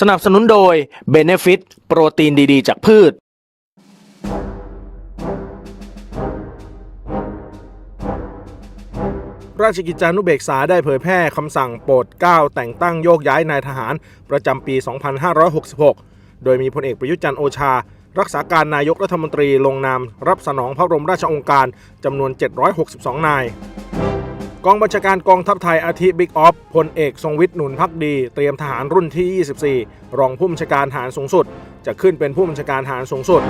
สนับสนุนโดย b e n e f i t โปรตีนดีๆ จากพืช ราชกิจจานุเบกษาได้เผยแพร่คำสั่งโปรดเกล้าแต่งตั้งโยกย้ายนายทหารประจำปี 2566 โดยมีพลเอกประยุทธ์จันทร์โอชา รักษาการนายกรัฐมนตรีลงนาม รับสนองพระบรมราชองการจำนวน 762 นาย กองบัญชาการกองทัพไทยอาทิบิ๊กออฟพลเอกทรงวิทย์หนุนพักดี เตรียมทหารรุ่นที่ 24 รองผู้บัญชาการทหารสูงสุด จะขึ้นเป็นผู้บัญชาการทหารสูงสุด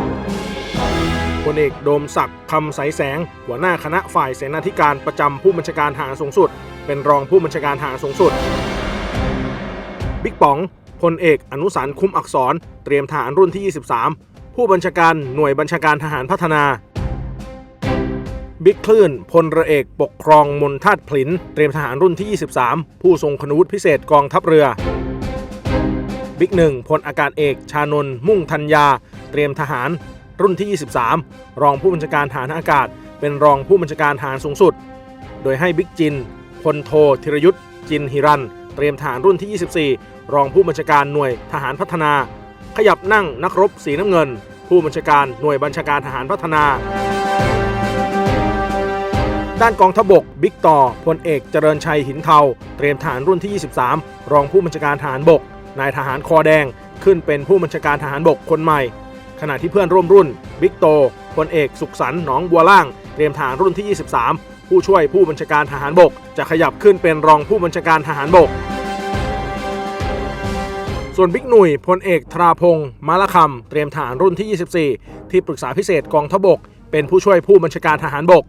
พลเอกโดมศักดิ์คำใสแสง หัวหน้าคณะฝ่ายเสนาธิการประจำผู้บัญชาการทหารสูงสุด เป็นรองผู้บัญชาการทหารสูงสุด บิ๊กป๋องพลเอกอนุสารคุ้มอักษร เตรียมทหารรุ่นที่ 23 ผู้บัญชาการหน่วยบัญชาการทหารพัฒนา บิ๊กคลื่นพลรือเอกปกครองมนทาตผลิน เตรียมทหารรุ่นที่ 23 ผู้ทรงคณวุฒิพิเศษกองทัพเรือบิ๊กหนึ่งพลอากาศเอกชานนท์มุ่งธัญญา เตรียมทหาร รุ่นที่ 23 รองผู้บัญชาการฐานอากาศ เป็นรองผู้บัญชาการฐานสูงสุด โดยให้บิ๊กจินพลโทธีรยุทธ์จินหิรัน เตรียมทหารรุ่นที่ 24 รองผู้บัญชาการหน่วยทหารพัฒนา ขยับนั่งนักรบสีน้ำเงิน ผู้บัญชาการหน่วยบัญชาการทหารพัฒนา ด้านกองทบกบิ๊กต่อพลเอกเจริญชัยหินเทา เตรียมทหารรุ่นที่ 23 รองผู้บัญชาการทหารบก นายทหารคอแดง ขึ้นเป็นผู้บัญชาการทหารบกคนใหม่ ขณะที่เพื่อนร่วมรุ่นบิ๊กโตพลเอกสุขสันต์หนองบัวล่าง เตรียมทหารรุ่นที่ 23 ผู้ช่วยผู้บัญชาการทหารบก จะขยับขึ้นเป็นรองผู้บัญชาการทหารบก ส่วนบิ๊กหนุ่ยพลเอกธราพงศ์มาละคำเตรียมทหารรุ่นที่ 24 ที่ปรึกษาพิเศษกองทบก เป็นผู้ช่วยผู้บัญชาการทหารบก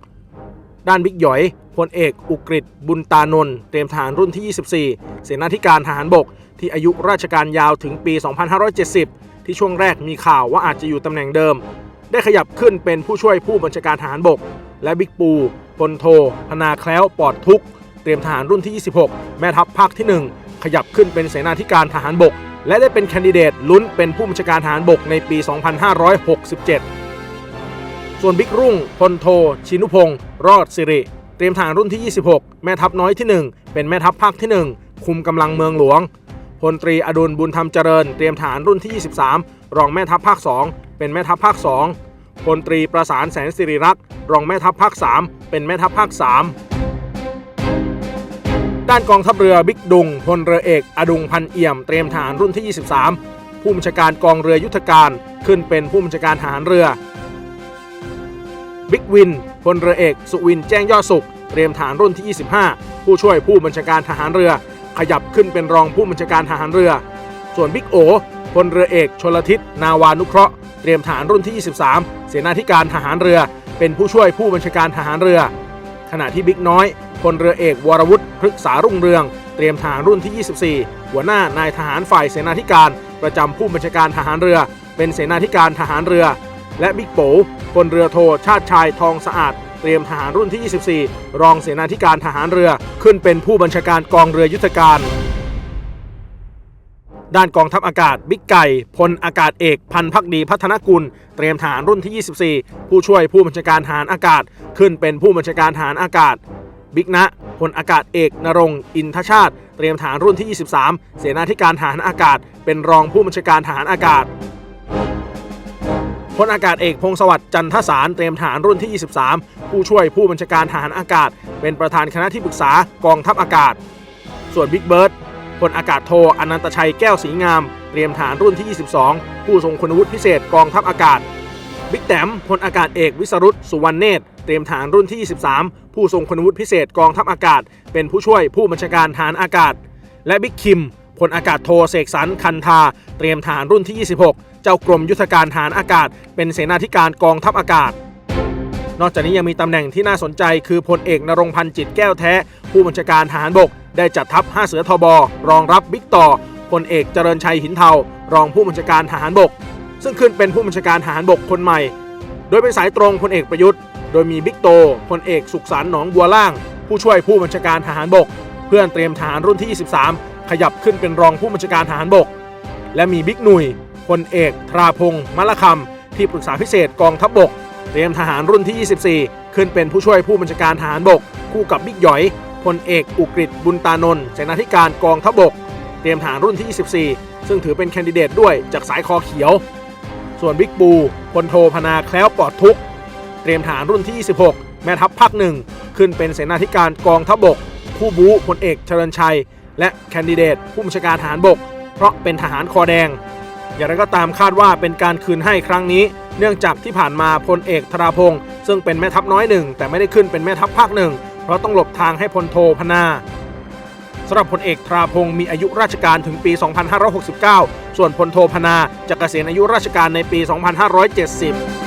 ด้านบิ๊กหยอยพลเอกอุกฤษบุญตานนท์เตรียมทหารรุ่นที่ 24 เสนาธิการทหารบก ที่อายุราชการยาวถึงปี 2570 ที่ช่วงแรกมีข่าวว่าอาจจะอยู่ตำแหน่งเดิม ได้ขยับขึ้นเป็นผู้ช่วยผู้บัญชาการทหารบก และบิ๊กปูพลโท พนาแคล้วปลอดทุก เตรียมทหารรุ่นที่ 26 แม่ทัพภาคที่ 1 ขยับขึ้นเป็นเสนาธิการทหารบก และได้เป็นแคนดิเดตลุ้นเป็นผู้บัญชาการทหารบกในปี 2567 ส่วนบิ๊กรุ่งพลโท ชินุพงศ์รอดสิริ เตรียมทหารรุ่นที่ 26 แม่ทัพน้อยที่ 1 เป็นแม่ทัพภาคที่ 1 คุมกำลังเมืองหลวงพลตรีอดุลบุญธรรมเจริญ เตรียมทหารรุ่นที่ 23 รองแม่ทัพภาค 2 เป็นแม่ทัพภาค 2พลตรีประสานแสนสิริรักษ์รองแม่ทัพภาค 3 เป็นแม่ทัพภาค 3 ด้านกองทัพเรือบิ๊กดุงพลเรือเอก อดุงพันเอี่ยม เตรียมทหารรุ่นที่ 23 ผู้บัญชาการกองเรือยุทธการขึ้นเป็นผู้บัญชาการทหารเรือ บิ๊กวินพลเรือเอก สุวินแจ้งยอดสุข เตรียมฐานรุ่นที่ 25 ผู้ช่วยผู้บัญชาการทหารเรือ ขยับขึ้นเป็นรองผู้บัญชาการทหารเรือ ส่วนบิ๊กโอพลเรือเอก ชลทิศนาวานุเคราะห์ เตรียมฐานรุ่นที่ 23 เสนาธิการทหารเรือ เป็นผู้ช่วยผู้บัญชาการทหารเรือ ขณะที่บิ๊กน้อยพลเรือเอกวรวุฒิพฤกษารุ่งเรือง เตรียมทหารรุ่นที่ 24 หัวหน้านายทหารฝ่ายเสนาธิการ ประจำผู้บัญชาการทหารเรือ เป็นเสนาธิการทหารเรือ และบิ๊กโป๋พลเรือโทชาติชายทองสะอาด เตรียมทหารรุ่นที่ 24 รองเสนาธิการทหารเรือขึ้นเป็นผู้บัญชาการกองเรือยุทธการ ด้านกองทัพอากาศบิ๊กไก่พลอากาศเอกพันพักดีพัฒนกุล เตรียมทหารรุ่นที่ 24 ผู้ช่วยผู้บัญชาการทหารอากาศ ขึ้นเป็นผู้บัญชาการทหารอากาศบิ๊กนะพลอากาศเอกนรงอินทชาติ เตรียมฐานรุ่นที่ 23 เสนาธิการทหารอากาศ เป็นรองผู้บัญชาการทหารอากาศ พลอากาศเอกพงศวัสดิ์จันทสารเตรียมฐานรุ่นที่ 23 ผู้ช่วยผู้บัญชาการทหารอากาศ เป็นประธานคณะที่ปรึกษากองทัพอากาศ ส่วนบิ๊กเบิร์ดพลอากาศโทอนันตชัยแก้วศรีงาม เตรียมฐานรุ่นที่ 22 ผู้ทรงคุณวุฒิพิเศษกองทัพอากาศ บิ๊กแต้มพลอากาศเอกวิสรุตสุวรรณเนตรเตรียมฐานรุ่นที่ 23 ผู้ทรงคุณวุฒิพิเศษกองทัพอากาศ เป็นผู้ช่วยผู้บัญชาการฐานอากาศ และบิ๊กคิม พลอากาศโทเสกสรรคันธาเตรียมฐานรุ่นที่ 26 เจ้ากรมยุทธการฐานอากาศ เป็นเสนาธิการกองทัพอากาศ นอกจากนี้ยังมีตำแหน่งที่น่าสนใจคือพลเอกนรงพันธ์จิตแก้วแท้ ผู้บัญชาการทหารบก ได้จัดทัพ5เสือทบรองรับบิ๊กต่อพลเอกเจริญชัยหินเทารองผู้บัญชาการทหารบก ซึ่งขึ้นเป็นผู้บัญชาการทหารบกคนใหม่ โดยเป็นสายตรงพลเอกประยุทธ์ โดยมีบิ๊กโตพลเอกสุขสันต์หนองบัวล่าง ผู้ช่วยผู้บัญชาการทหารบก เพื่อนเตรียมทหารรุ่นที่ 23 ขยับขึ้นเป็นรองผู้บัญชาการทหารบก และมีบิ๊กหนุยพลเอกทราพงศ์มะละคำที่ปรึกษาพิเศษกองทัพบก เตรียมทหารรุ่นที่ 24 ขึ้นเป็นผู้ช่วยผู้บัญชาการทหารบก คู่กับบิ๊กหยอยพลเอกอุกฤษบุญตานนท์เสนาธิการกองทัพบก เตรียมทหารรุ่นที่ 24 ซึ่งถือเป็นแคนดิเดตด้วยจากสายคอเขียว ส่วนบิ๊กบูพลโทพนาแคล้วปลอดทุกเตรียมทหารรุ่นที่ 26 แม่ทัพภาคหนึ่งขึ้นเป็นเสนาธิการกองทัพบกผู้บูพลเอกเฉลินชัย และแคนดิเดตผู้บัญชาการทหารบก เพราะเป็นทหารคอแดง อย่างไรก็ตามคาดว่าเป็นการคืนให้ครั้งนี้ เนื่องจากที่ผ่านมาพลเอกธราพงศ์ซึ่งเป็นแม่ทัพน้อยหนึ่งแต่ไม่ได้ขึ้นเป็นแม่ทัพภาคหนึ่งเพราะต้องหลบทางให้พลโทพนาสำหรับพลเอกธราพงศ์มีอายุราชการถึงปี 2569 ส่วนพลโทพนาจะเกษียณอายุราชการในปี 2570